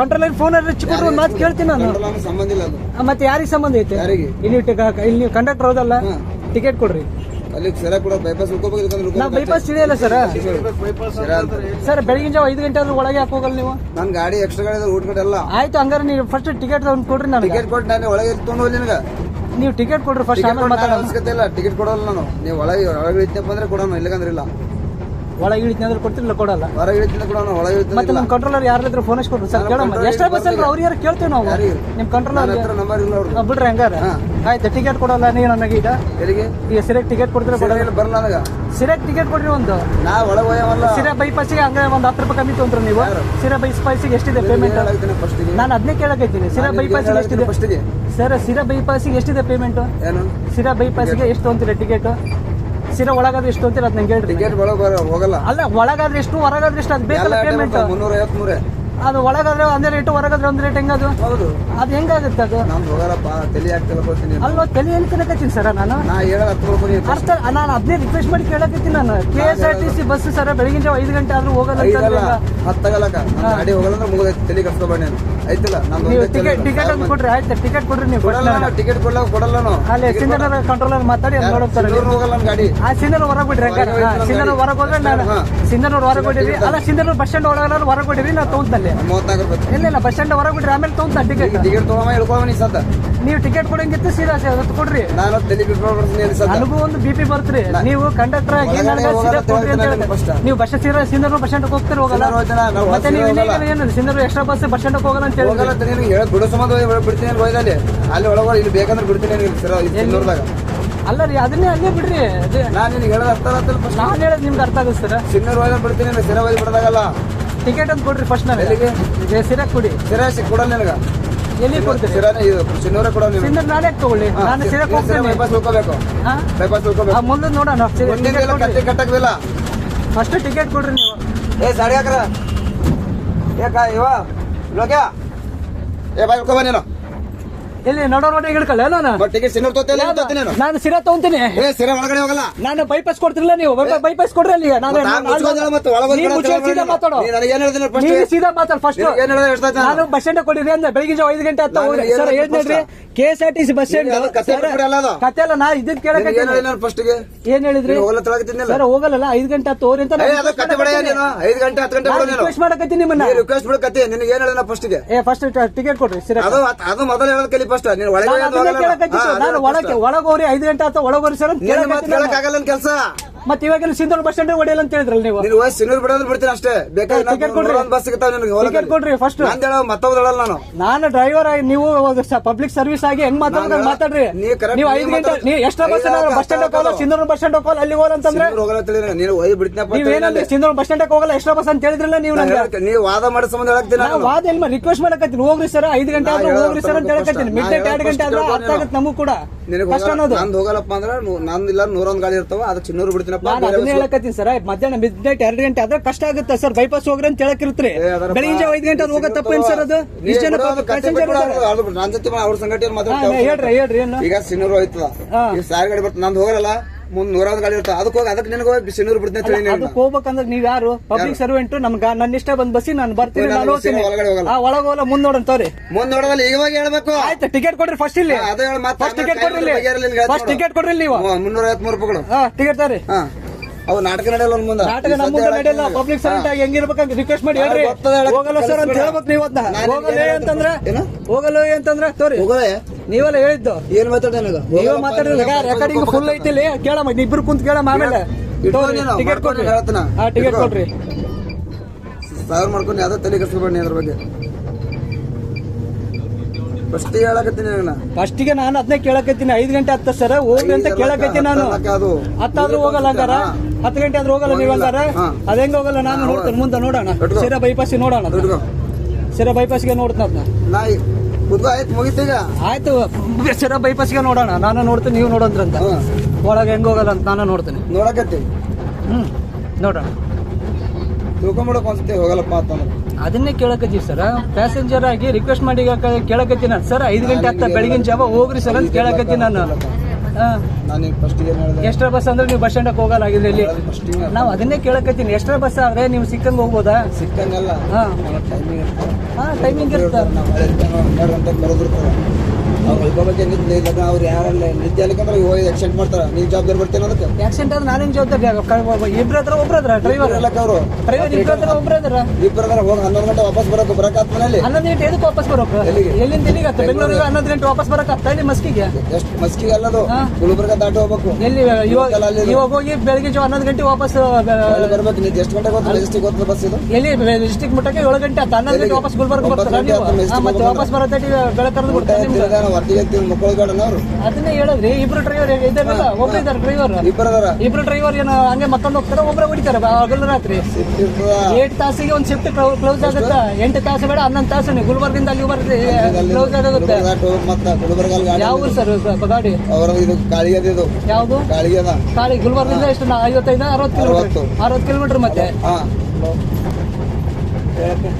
Control phone ಹಚ್ಚಿಕೊಟ್ರು ಒಂದು ಮಾತು ಕೇಳ್ತೀನಿ ನಾನು. ಮತ್ತೆ ಯಾರಿಗೆ ಸಂಬಂಧ ಐತೆ? ಯಾರಿಗೆ? ಇಲ್ಲಿ ಇಲ್ಲಿ ನೀವು ಕಂಡಕ್ಟರ್ ಹೋದಲ್ಲ? ಟಿಕೆಟ್ ಕೊಡ್ರಿ. ಅಲ್ಲಿ ಸರ ಕೂಡ ಬೈಪಾಸ್ ತಿಳಿಯಲ್ಲ ಸರ್? ಸರ ಬೆಳಗಿನ ಜಾವ ಐದು ಗಂಟೆ ಆದ್ರೂ ಒಳಗೆ ಯಾಕೆ ಹೋಗಲ್ಲ ನೀವು? ನನ್ನ ಗಾಡಿ ಎಕ್ಸ್ಟ್ರಾ ಗಾಡಿ ಊಟ ಕಡೆ ಎಲ್ಲ. ಆಯ್ತು ಹಂಗಾರೆ ನೀವು ಫಸ್ಟ್ ಟಿಕೆಟ್ ಒಂದು ಕೊಡ್ರಿ ನಾನು ಟಿಕೆಟ್ ಕೊಟ್ಟು ನಾನು ಒಳಗೆ ತೊಗೊಂಡು ನಿನಗ. ನೀವು ಟಿಕೆಟ್ ಕೊಡ್ರಿ ಫಸ್ಟ್ ಆಮೇಲೆ ಮಾತಾಡೋಣ. ಅವಶ್ಯಕತೆ ಇಲ್ಲ ಟಿಕೆಟ್ ಕೊಡೋಲ್ಲ ನಾನು. ನೀವು ಒಳಗೆ ಒಳಗೆ ಇತ್ತಪ್ಪ ಅಂದ್ರೆ ಕೊಡೋಣ ಇಲ್ಲಕಂದ್ರೆ ಇಲ್ಲ. ಒಳಗೆ ಇಳಿತೀನಿ ಅಂದ್ರೆ ಕೊಡ್ತಿರಲ್ಲ ಕೊಡಲ್ಲ. ಹೊರಗೆ ಒಳಗೆ ಮತ್ತೆ ನಮ್ ನಮ್ಮ ಕಂಟ್ರೋಲರ್ ಯಾರಾದ್ರೂ ಫೋನ್ ಹಚ್ಕೊಡ್ರಿ ಸರ್ ಕೇಳಮ್ಮ controller ಎಷ್ಟೇ ಬಸ್ ಅಂದ್ರೆ ಅವ್ರು ಯಾರು ಕೇಳ್ತೇವೆ ನಾವು? ಯಾರಿಗೆ? ನಿಮ್ಮ ನನ್ನ ಕಂಟ್ರೋಲರ್ ನಂಬರ್ ಇಲ್ಲ ಅವ್ರದ್ದು ಬಿಡ್ರಿ ಹಂಗಾರ. ಹಾ. ಆಯ್ತು ಟಿಕೆಟ್ ಕೊಡಲ್ಲ ನೀವು ನನಗೆ ಈಗ. ಎಲ್ಲಿಗೆ? ಈಗ ಸಿರೆಗೆ ಟಿಕೆಟ್ ಕೊಡ್ತೀರಾ ಕೊಡಲ್ಲ ಬರಲ್ಲ. ನನಗ. ಸಿರೆಗೆ ಟಿಕೆಟ್ ಕೊಡ್ರಿ ಒಂದು. ನಾ ಒಳಗೆ ಹೋಯವಲ್ಲ ಸಿರೆ ಬೈಪಾಸಿಗೆ ಹಂಗೆ ಒಂದು ಹತ್ತು ರೂಪಾಯಿ ಕಮ್ಮಿ ತೊಗೊಂಡ್ರಿ ನೀವು. ಸಿರೆ ಬೈಪಾಸಿಗೆ ಎಷ್ಟಿದೆ ಪೇಮೆಂಟ್ ಫಸ್ಟಿಗೆ ನಾನು ಅದನ್ನೇ ಕೇಳಕೈತೀನಿ ಸಿರಾ ಬೈಪಾಸಿಗೆ ಎಷ್ಟಿದೆ? ಫಸ್ಟಿಗೆ ಸರ್ ಸಿರಾ ಬೈಪಾಸಿಗೆ ಎಷ್ಟಿದೆ ಪೇಮೆಂಟ್ ಏನು? ಸಿರಾ ಬೈಪಾಸಿಗೆ ಎಷ್ಟು ಅಂತೀರ ಟಿಕೆಟ್ ಸಿರಾ ಒಳಗಾದ್ರೆ ಎಷ್ಟು ಅಂತೀರ ಅದ್ ನಂಗೆ ಹೇಳ್ರಿ. ಟಿಕೆಟ್ ಒಳಗೆ ಹೋಗಲ್ಲ. ಅಲ್ಲ ಒಳಗಾದ್ರೆ ಎಷ್ಟು ಹೊರಗಾದ್ರೆ ಎಷ್ಟು ಅದು ಬೇಕಲ್ಲ ಪೇಮೆಂಟ್ ಮುನ್ನೂರ ಐವತ್ ಮೂರೇ ಅದು ಒಳಗಾದ್ರೆ ಒಂದೇ ರೇಟ್ ಹೊರಗಾದ್ರೆ ಒಂದ್ ರೇಟ್ ಹೆಂಗದು? ಹೌದು. ಅದು ಹೆಂಗಾಗುತ್ತೆ ಅದು? ನಮ್ದು ಹೋಗಲ್ಲಪ್ಪ ತಲೆ ಆಗ್ತಿಲ್ಲ ಬರ್ತೀನಿ ಅಲ್ವಾ ತಲೆ ಏನ್ ತಿನ್ನಕತ್ತೀನಿ ಸರ ನಾನು? ನಾ ಹೇಳೋದು ಹತ್ತು ಅರ್ಥ ನಾನು ಅದನ್ನೇ ರಿಕ್ವೆಸ್ಟ್ ಮಾಡಿ ಕೇಳಕತ್ತೀನಿ ನಾನು. K S R T C bus sir ಬೆಳಗಿನ ಜಾವ ಐದು ಗಂಟೆ ಆದ್ರೂ ಹೋಗಲ್ಲ ಹತ್ತಾಗಲ್ಲಕ್ಕ ಗಾಡಿ ಹೋಗಲ್ಲ ಅಂದ್ರೆ ಮುಗಿದೈತಿ ತಲೆ ಕಟ್ಸ್ಕೊಬೇಡ ನೀನು. ನಮ್ದು ನೀವು ಟಿಕೆಟ್ ಟಿಕೆಟ್ ಅಂತ ಕೊಡ್ರಿ ಆಯ್ತು. ಟಿಕೆಟ್ ಕೊಡ್ರಿ ನೀವು ಕೊಡಲ್ಲ ಟಿಕೆಟ್ ಕೊಡಲ್ಲ ಕೊಡಲ್ಲ ನಾವು ಅಲ್ಲಿ ಸಿಂಧನೂರ್ ಕಂಟ್ರೋಲರ್ ಮಾತಾಡಿ ಅಲ್ಲಿ ನೋಡೋಗ್ತಾರೆ ಹೋಗಲ್ಲ ನಮ್ಮ ಗಾಡಿ. ಆ ಸಿಂಧನೂರ್ ಹೊರಗೆ ಬಿಡ್ರಿ ಹಂಗಾರೆ. ಹೊರಗೆ ಹೊರಗೆ ಹೋದ್ರೆ ನಾನು. ಸಿಂಧನೂರ್ ಹೊರಗೆ ಬಿಡಿರಿ ಅಲ್ಲ ಸಿಂಧನೂರ್ ಬಸ್ ಸ್ಟ್ಯಾಂಡ್ ಒಳಗಲ್ಲ ಹೊರಗೆ ಬಿಡಿರಿ ನಾವು ತಗೊಂತಲ್ಲಿ ಮೂವತ್ನಾಲ್ಕು ರೂಪಾಯಿ. ಇಲ್ಲ ಇಲ್ಲ ಬಸ್ ಸ್ಟ್ಯಾಂಡ್ ಹೊರಗೆ ಬಿಡ್ರಿ ಆಮೇಲೆ ತಗೊಂತ ಟಿಕೆಟ್ ಟಿಕೆಟ್ ನೀ ಸದ್ದ ನೀವು ಟಿಕೆಟ್ ಕೊಡಂಗಿತ್ತು ಸೀದಾ ಅದು ಕೊಡ್ರಿ. ನಾನು ತಲೆ ಬಿಟ್ಕೊಂಡು ಬರ್ತೀನಿ ಸದ್ದ ನನಗೂ ಒಂದು ಬಿ ಪಿ ಬರ್ತ್ರಿ ನೀವು ಕಂಡಕ್ಟರ್ ಆಗಿ ನನಗೆ ಸೀದಾ ಕೊಡ್ರಿ ಅಂತ ಹೇಳಿದ್ರೆ ನೀವು ಬಸ್ ಸೀದಾ ಸಿಂಧನೂರ್ ಬಸ್ ಸ್ಟ್ಯಾಂಡ್ ಹೋಗ್ತೀರಿ ಹೋಗಲ್ಲ. ಮತ್ತೆ ನೀವು. ಇಲ್ಲಿ ಏನು Sindhanur extra bus bus stand ಹೋಗಲ್ಲ ಅಂತ ಹೇಳಿದ್ರಿ. ನಿನಗೆ ಹೇಳ ಬಿಡೋ ಸಂಬಂಧ ಬಿಡ್ತೀನಿ ಹೋಯ್ದಲ್ಲಿ. ಅಲ್ಲಿ ಒಳಗೆ ಇಲ್ಲಿ ಬೇಕಂದ್ರೆ ಬಿಡ್ತೀನಿ ಸರ ಸಿನ್ನೂರ್ದಾಗ ಅಲ್ಲ ರೀ ಅದನ್ನೇ ಅಲ್ಲೇ ಬಿಡ್ರಿ. ನಾನು ನಿನಗೆ ಹೇಳೋದು ಅರ್ಥ ಆಗತ್ತಲ್ಲ ನಾನು ಹೇಳೋದು ನಿಮ್ಗೆ ಅರ್ಥ ಆಗುತ್ತೆ ಸರ್. ಹೋಯ್ದಲ್ಲಿ ಬಿಡ್ತೀನಿ ಸಿರ ಹೋಗಿ ಬಿಡೋದಾಗಲ್ಲ. ಟಿಕೆಟ್ ಅಂತ ಕೊಡ್ರಿ ಫಸ್ಟ್ ನಾವು ಎಲ್ಲಿಗೆ? ಸಿರಾ ಕೊಡಿ. ಸಿರ ಸಿ- ಕೊಡಲ್ಲ ನಿನಗೆ ಎಲ್ಲಿ ಕೊಡ್ತೀರಿ? ಸಿರಾನೇ ಇದು ಸಿನ್ನೂರೇ ಕೊಡಲ್ಲ ನೀವು ನಾಳೆ ತಗೊಳ್ಳಿ? ನಾನು ಸಿರಕ್ ಹೋಗ್ತೀನಿ ಬೈಪಾಸ್ ಉಳ್ಕೋಬೇಕು. ಹಾ? ಬೈಪಾಸ್ ಆ ಮುಂದೆ ನೋಡೋಣ. ಒಂದಿನ ಕಟ್ಟಿ ಕಟ್ಟಕ್ವಿಲ್ಲ ಫಸ್ಟ್ ಟಿಕೆಟ್ ಕೊಡ್ರಿ ನೀವು. ಏ ಸಾಡಿ ಹಾಕ್ರ. ಏಕಾ ಕಾ ಇವ ಲೋಕ್ಯಾ. ಏ ಬಾಯ್ ಉಳ್ಕೊ ಎಲ್ಲಿ ನೋಡೋ ನೋಡಿ ಹಿಡ್ಕೊಳ್ಳ ನಾನು? ಟಿಕೆಟ್ ಸಿನ್ನೂರ್ ತೋತಿಲ್ಲ ನೀನು. ನಾನು ಸಿರಾ ತಗೊಂತೀನಿ. ಏ ಸಿರ ಒಳಗಡೆ ಹೋಗಲ್ಲ. ನಾನು ಬೈಪಾಸ್ ಕೊಡ್ತಿರಲ್ಲ ನೀವು ಬೈಪಾಸ್ ಕೊಡ್ರಿ ಅಲ್ಲಿ ನಾನು ಮತ್ತೆ ಒಳಗೆ ನೀವು ಸೀದಾ ಮಾತಾಡೋ. ನೀನು ನನಗೆ ಏನ್ ಹೇಳ್ತೀನಿ first? ನೀವು ಸೀದಾ ಮಾತಾಡ್ ಫಸ್ಟ್ ಏನ್ ಹೇಳಿದ್ರೆ ಎಷ್ಟಾಯ್ತು ನಾನು? ಬಸ್ ಸ್ಟ್ಯಾಂಡ್ ಕೊಡಿರಿ ಅಂದ್ರೆ ಬೆಳಿಗ್ಗೆ ಜಾವ ಐದು ಗಂಟೆ ಹತ್ತ ಹೋಗ್ರಿ ಏನು ಸರ್ ಹೇಳ್ತೀನಿ ಹೇಳ್ರಿ? K S R T C bus stand ಕತೆ ಬಿಟ್ಬಿಡಿ ಅದು. ಕತೆ ಅಲ್ಲ ನಾ ಇದನ್ನ ನಿನಗೆ ಏನ್ ಕೇಳಕ್ಕೆ ಹೇಳಿ ನಾನು ಫಸ್ಟ್ಗೆ ಏನ್ ಹೇಳಿದ್ರಿ? ಹೋಗಲ್ಲ ತಳಗತ್ತಿದ್ನಿಲ್ಲ ಸರ್ ಹೋಗಲ್ಲ ಐದು ಗಂಟೆ ಹತ್ತು ಹೋಗ್ರಿ ಅಂತ ಏ ಅದು ಕತೆ ಬಿಡ ನೀನು ಐದು ಗಂಟೆ ಹತ್ತು ಗಂಟೆ ಬಿಡು ನೀನು ರಿಕ್ವೆಸ್ಟ್ ಮಾಡಕತ್ತೀನಿ ನಿಮ್ಮನ್ನ. ರಿಕ್ವೆಸ್ಟ್ ಬಿಡಕತ್ತಿ ಕತೆ ನಿನಗೆ ಏನ್ ಫಸ್ಟ್ ಫಸ್ಟ್ಗೆ ಏ ಫಸ್ಟ್ ಟಿಕೆಟ್ ಕೊಡ್ರಿ ಸಿರ ಅದು ಅದು ಮೊದಲು ಹೇಳೋದು ಕಲಿ ಫಸ್ಟ್ ನೀನು ಒಳಗೆ ನಾನು ಒಳಗೆ. ಒಳಗೋರಿ ಐದು ಗಂಟೆ ಆತ ಒಳಗೋರಿ ಸರ್ ಅಂತ ನಿನ್ನ ಮಾತು ಕೇಳಕತ್ತೀನಿ ನಾನು. ಕೇಳಕ್ ಆಗಲ್ಲ ಕೆಲಸ ಮತ್ತೆ ಇವಾಗ ಸಿಂಧೂರ್ ಬಸ್ ಸ್ಟ್ಯಾಂಡ್ ಹೊಡೆಯಲ್ಲ ಅಂತ ಹೇಳಿದ್ರಲ್ಲ ನೀವು? ನೀನು ಸಿನ್ನೂರು ಬಿಡೋದ್ರೆ ಬಿಡ್ತೀನಿ ಅಷ್ಟೇ. ಬೇಕಾದ್ರೆ ಟಿಕೆಟ್ ಕೊಡ್ರಿ. ಒಂದು ಬಸ್ ಸಿಗ್ತಾವ ನಿನಗೆ ಟಿಕೆಟ್ ಕೊಡ್ರಿ ಫಸ್ಟ್ ನಾನು ಹೇಳೋ ಮತ್ತೊಂದು ಹೇಳಲ್ಲ ನಾನು. ನಾನು ಡ್ರೈವರ್ ಆಗಿ ನೀವು ಪಬ್ಲಿಕ್ ಸರ್ವಿಸ್ ಆಗಿ ಹೆಂಗ್ ಮಾತಾಡ್ರಿ ನಾನು- ಮಾತಾಡ್ರಿ. ನೀವು ಐದು ಗಂಟೆ ನೀವು ಎಷ್ಟು ಬಸ್ ಬಸ್ ಸ್ಟ್ಯಾಂಡ್ ಹೋಗಲ್ಲ ಸಿಂಧೂರ್ ಬಸ್ ಸ್ಟ್ಯಾಂಡ್ ಹೋಗಲ್ಲ ಅಲ್ಲಿ ಹೋಗಲ್ಲ ಅಂತಂದ್ರೆ? ಹೋಗಲ್ಲ ನೀನು ಬಿಡ್ತೀನಿ ಏನಂದ್ರೆ ಸಿಂಧೂರ್ ಬಸ್ ಸ್ಟ್ಯಾಂಡ್ ಹೋಗಲ್ಲ ಎಷ್ಟ ಬಸ್ ಅಂತ ಹೇಳಿದ್ರಲ್ಲ ನೀವು ನನಗೆ? ನಂಗೆ ನೀವು ವಾದ ಮಾಡೋ ಸಂಬಂಧ ಹೇಳಕ್ತೀನಿ ನಾವು ವಾದ ಇಲ್ಲ ರಿಕ್ವೆಸ್ಟ್ ಮಾಡಕತ್ತೀನಿ. ಹೋಗ್ರಿ ಸರ್ ಐದು ಗಂಟೆ ಆದ್ರೆ ಹೋಗ್ರಿ ಸರ್ ಅಂತ ಹೇಳಕತ್ತೀನಿ. ಮಿಡ್ ನೈಟ್ ಎರಡು ಗಂಟೆ ಆದ್ರೆ ಅರ್ಥ ಆಗುತ್ತೆ ನಮಗೂ ಕೂಡ. ನಿನಗೆ ಹೋಗಲ್ಲಪ್ಪ ಅಂದ್ರೆ ನಾನು ನಂದು ಇಲ್ಲ ನೂರೊಂದು ಗಾಡಿ ಇರ್ತಾವ ಅದಕ್ಕೆ ಚಿನ್ನೂರು ನಾನು ಬೇರೆ ಅದನ್ನೇ ಹೇಳಕತ್ತೀನಿ ಸರ್. ಮಧ್ಯಾಹ್ನ ಮಿಡ್ ನೈಟ್ ಎರಡು ಗಂಟೆ ಆದ್ರೆ ಕಷ್ಟ ಆಗುತ್ತೆ ಸರ್. ಬೈಪಾಸ್ ಹೋಗ್ರಿ ಅಂತ ಅದರಪ್ಪ, ಬೆಳಿಗ್ಗೆ ಐದು ಗಂಟೆ ಹೋಗೋ ತಪ್ಪೇನು ಸರ್ ಅದು? ಇಷ್ಟು ಜನ ಪ್ಯಾಸೆಂಜರ್ ಜೊತೆ ಅವ್ರ ಹೇಳ್ರಿ ಹೇಳ್ರಿ ಈಗ ಸಿನಿಮಾ ಹೋಯ್ತದ. ಸಾರಿ ಗಾಡಿ ಬರ್ತದೆ ನಂದು ಹೋಗಲ್ಲ ಮುಂದ್ ನೂರಾದ ಗಾಡಿ ಇರ್ತಾವ. ಅದಕ್ಕೆ ಹೋಗಿ ಅದಕ್ಕೆ ನಿನಗೆ ಹೋಗಿ ಬಿಡ್ದೆ ಬಿಡ್ತೀನಿ. ಅದಕ್ಕೆ ಹೋಗ್ಬೇಕಂದ್ರೆ ನೀವ್ ಯಾರು? ಪಬ್ಲಿಕ್ ಸರ್ವೆಂಟ್ ನಮ್ಗ ನನ್ನ ಇಷ್ಟ ಬಂದ್ ಬಸ್ಸಿ ನಾನು ಬರ್ತೀನಿ ನಾನು ಹೋಗ್ತೀನಿ. ಒಳಗಡೆ ಹೋಗಲ್ಲ. ಒಳಗೆ ಹೋಗಲ್ಲ ಮುಂದ್ ನೋಡೋಣ ತೋರಿ. ಮುಂದ್ ನೋಡೋದಲ್ಲ ಇವಾಗ ಹೇಳ್ಬೇಕು. ಆಯ್ತು ಟಿಕೆಟ್ ಕೊಡ್ರಿ ಫಸ್ಟ್ ಇಲ್ಲಿ. ಫಸ್ಟ್ ಟಿಕೆಟ್ ಕೊಡ್ರಿ ಫಸ್ಟ್ ಟಿಕೆಟ್ ಕೊಡ್ರಿ ನೀವು ಮುನ್ನೂರ ಐವತ್ಮೂರು ರೂಪಾಯಿಗಳು ಟಿಕೆಟ್ ತೋರಿ. ಹಾ. ಅವು ನಾಟಕ ನಡೆಯಲ್ಲ ಒಂದ್ ಮುಂದೆ. ನಾಟಕ ನಮ್ಮ ಮುಂದೆ ನಡೆಯಲ್ಲ ಪಬ್ಲಿಕ್ ಸರ್ವೆಂಟ್ ಆಗಿ ಅಂತ ರಿಕ್ವೆಸ್ಟ್ ಮಾಡಿ ಹೇಳ್ರಿ. ಹೋಗಲ್ಲ ಸರ್ ಅಂತ. ಹೇಳ್ಬೇಕು ನೀವು ಅದನ್ನ. ಹೋಗಲ್ಲ ಅಂತಂದ್ರೆ? ಹೋಗಲ್ಲ ಅಂತಂದ್ರೆ ತೋರಿ. ಹೋಗಲ್ಲ ನೀವೆಲ್ಲ ಹೇಳಿದ್ದು. ಏನ್ ಮಾತಾಡ ನನಗ ನೀವೇ ಮಾತಾಡಿದ್ರೆ ರೆಕಾರ್ಡಿಂಗ್ ಫುಲ್ ಐತಿಲಿ ಕೇಳಮ್ಮ ಇಬ್ರು ಕುಂತ ಕೇಳಮ್ಮ ಆಮೇಲೆ. ಟಿಕೆಟ್ ಕೊಡ್ರಿ. ಹೇಳ್ತಾನ. ಟಿಕೆಟ್. ಕೊಡ್ರಿ. ಸಾವಿರ ಮಾಡ್ಕೊಂಡು ಯಾವ್ದೋ ತಲೆ ಕಸ್ಕೊಬೇಡಿ ಅದ್ರ ಬಗ್ಗೆ. ಫಸ್ಟ್ ಹೇಳಕತ್ತೀನಿ ನಾನು ಫಸ್ಟಿಗೆ ನಾನು ಅದನ್ನೇ ಕೇಳಕತ್ತೀನಿ. ಐದು ಗಂಟೆ ಹತ್ತ ಸರ್? ಹೋಗ್ರಿ ಅಂತ ಕೇಳಕತ್ತೀನಿ ನಾನು. ಅದು. ಹತ್ತಾದ್ರೂ ಹೋಗಲ್ಲ ಹಂಗಾರ? ಹತ್ತು ಗಂಟೆ ಆದ್ರೂ ಹೋಗಲ್ಲ ನೀವು ಹಂಗಾರ ಹಾ. ಅದ ಹೆಂಗ್ ಹೋಗಲ್ಲ? ನಾನು ನೋಡ್ತೇನೆ. ಮುಂದೆ ನೋಡೋಣ. ಸೀರ ಬೈಪಾಸ್ ನೋಡೋಣ ಸೀರ ಬೈಪಾಸ್ಗೆ ಬೈಪಾಸ್ಗೆ ನೋಡ್ತೀನಿ ಅದನ್ನ. ನಾ ಕುದ್ಕೋ ಆಯ್ತು ಮುಗಿತೀಗ ಬೈಪಾಸ್ಗೆ ಬೈಪಾಸ್ಗೆ ನೋಡೋಣ. ನಾನು ನೋಡ್ತೀನಿ ನೀವು ನೋಡೋದ್ರಂತ. ಒಳಗೆ ಹೆಂಗ ಹೋಗಲ್ಲ ಅಂತ ನಾನು ನೋಡ್ತೀನಿ. ನೋಡಕತ್ತಿ. ಹ್ಮ್ ನೋಡೋಣ. ತಿಳ್ಕೊಂಬಿಡಕ್ ಒಂದ್ಸತಿ ಹೋಗಲ್ಲಪ್ಪ ಅಂತಂದ್ರೆ. ಅದನ್ನೇ ಕೇಳಕತ್ತೀವಿ ಸರ್. ಪ್ಯಾಸೆಂಜರ್ ಆಗಿ ರಿಕ್ವೆಸ್ಟ್ ಮಾಡಿ ಕೇಳಕತ್ತೀನಿ ನಾನು. ಸರ್ ಐದು ಗಂಟೆ ಹತ್ತ ಬೆಳಗಿನ ಜಾವ ಹೋಗ್ರಿ ಸರ್ ಅಂತ ಕೇಳಕತ್ತೀನಿ ನಾನು. ಎಷ್ಟರ ಬಸ್ ಅಂದ್ರೆ ನೀವು ಬಸ್ ಸ್ಟ್ಯಾಂಡ್ ಹೋಗಲ್ಲ ಆಗಿದ್ರೆ ಇಲ್ಲಿ ನಾವು ಅದನ್ನೇ ಕೇಳಕತ್ತೀನಿ. ಎಷ್ಟರ ಬಸ್ ಆದ್ರೆ ನೀವು ಸಿಕ್ಕಂಗ್ ಹೋಗ್ಬೋದಾ? ಸಿಕ್ಕಂಗಲ್ಲ. ಹಾ. ಟೈಮಿಂಗ್ ಇರುತ್ತೆ ಹಾ ಟೈಮಿಂಗ್ ಇರುತ್ತೆ ಅವ್ರು ನಿದ್ದೆ ಇಲ್ಲ ಅವ್ರು ಯಾರಲ್ಲ ನಿದ್ದೆ ಅಲ್ಲಿಕಂದ್ರೆ ಹೋಗಿ ಆಕ್ಸಿಡೆಂಟ್ ಮಾಡ್ತಾರೆ. ನೀವು ಜವಾಬ್ದಾರಿ ಬರ್ತೀನಿ ಅದಕ್ಕೆ ಆಕ್ಸಿಡೆಂಟ್ ಆದ್ರೆ ನಾನೇನ್ ಜವಾಬ್ದಾರಿ ಇಬ್ರ ಹತ್ರ ಒಬ್ರ ಹತ್ರ ಡ್ರೈವರ್ ಎಲ್ಲ ಅವರು. ಡ್ರೈವರ್ ಇಬ್ರ ಹತ್ರ ಒಬ್ರ ಹತ್ರ ಇಬ್ಬರ ಹೋಗಿ ಹನ್ನೊಂದು ಗಂಟೆ ವಾಪಸ್ ಬರೋಕೆ ಬರಕಾತ್ ಮನೇಲಿ ಹನ್ನೊಂದು ಗಂಟೆ ಎದಕ್ಕೆ ವಾಪಸ್ ಬರೋಕೆ? ಎಲ್ಲಿಂದ ಎಲ್ಲಿಗೆ ಹತ್ತ ಬೆಂಗಳೂರಿಗೆ. ಹನ್ನೊಂದು ಗಂಟೆ ವಾಪಸ್ ಬರಕತ್ತ ಇಲ್ಲಿ ಮಸ್ಕಿಗೆ? ಎಷ್ಟು ಮಸ್ಕಿಗೆ ಅಲ್ಲದು. ಗುಲ್ಬರ್ಗ ದಾಟಿ ಹೋಗ್ಬೇಕು. ಎಲ್ಲಿ ಇವಾಗ ಹೋಗಿ ಬೆಳಗ್ಗೆ ಹನ್ನೊಂದು ಗಂಟೆ ವಾಪಸ್ ಬರ್ಬೇಕು ನೀವು ಎಷ್ಟು ಗಂಟೆಗೆ ಗೊತ್ತಿಲ್ಲ ಎಷ್ಟು ಗೊತ್ತಿಲ್ಲ ಬಸ್ ಇದು? ಎಲ್ಲಿ ಡಿಸ್ಟಿಕ್ ಮುಟ್ಟಕ್ಕೆ ಏಳು ಗಂಟೆ ಆತ. ಹನ್ನೊಂದು ಗಂಟೆ ವಾಪಸ್ ಗುಲ್ಬರ್ಗ ಬರ್ತಾರೆ. ಮತ್ತೆ. ವಾಪಸ್ ಬರತಟ್ಟಿ ಬೆಳಕರ್ದು ಊಟ ತಿಂದು ಮಕ್ಕಳು ಅವರು ಅದನ್ನೇ ಹೇಳಿದ್ರಿ ಇಬ್ರು ಡ್ರೈವರ್ ಇದ್ದಾರಲ್ಲ ಒಬ್ರು ಇದ್ದಾರೆ ಡ್ರೈವರ್ ಇಬ್ಬರ ಅದಾರ ಇಬ್ರು ಡ್ರೈವರ್ ಏನು ಹಂಗೆ ಮಕ್ಕಂಡು ಹೋಗ್ತಾರೆ ಒಬ್ರು ಹೊಡಿತಾರೆ ಹಗಲು ರಾತ್ರಿ. ಏಟ್ ತಾಸಿಗೆ ಒಂದು ಶಿಫ್ಟ್ ಕ್ಲೋಸ್ ಆಗುತ್ತೆ? ಎಂಟು ತಾಸು ಬೇಡ ಹನ್ನೊಂದು ತಾಸು ನೀವು ಗುಲ್ಬರ್ಗಿಂದ ಅಲ್ಲಿ ಬರ್ರಿ ಕ್ಲೋಸ್ ಆಗುತ್ತೆ ಮತ್ತೆ ಗುಲ್ಬರ್ಗ ಯಾವ ಊರು ಸರ್ ಗಾಡಿ ಅವರ ಇದು ಕಾಳಿಗೆ ಅದ ಇದು. ಯಾವುದು? ಗುಲ್ಬರ್ಗದಿಂದ ಅದ. ಕಾಳಿ ಗುಲ್ಬರ್ಗಿಂದ ಎಷ್ಟು ಐವತ್ತೈದು ಅರವತ್ತು ಕಿಲೋಮೀಟರ್ ಅರವತ್ತು. ಅರವತ್ತು ಕಿಲೋಮೀಟರ್ ಮತ್ತೆ? ಹಾ. ಹೇಳಕ್ಕೆ.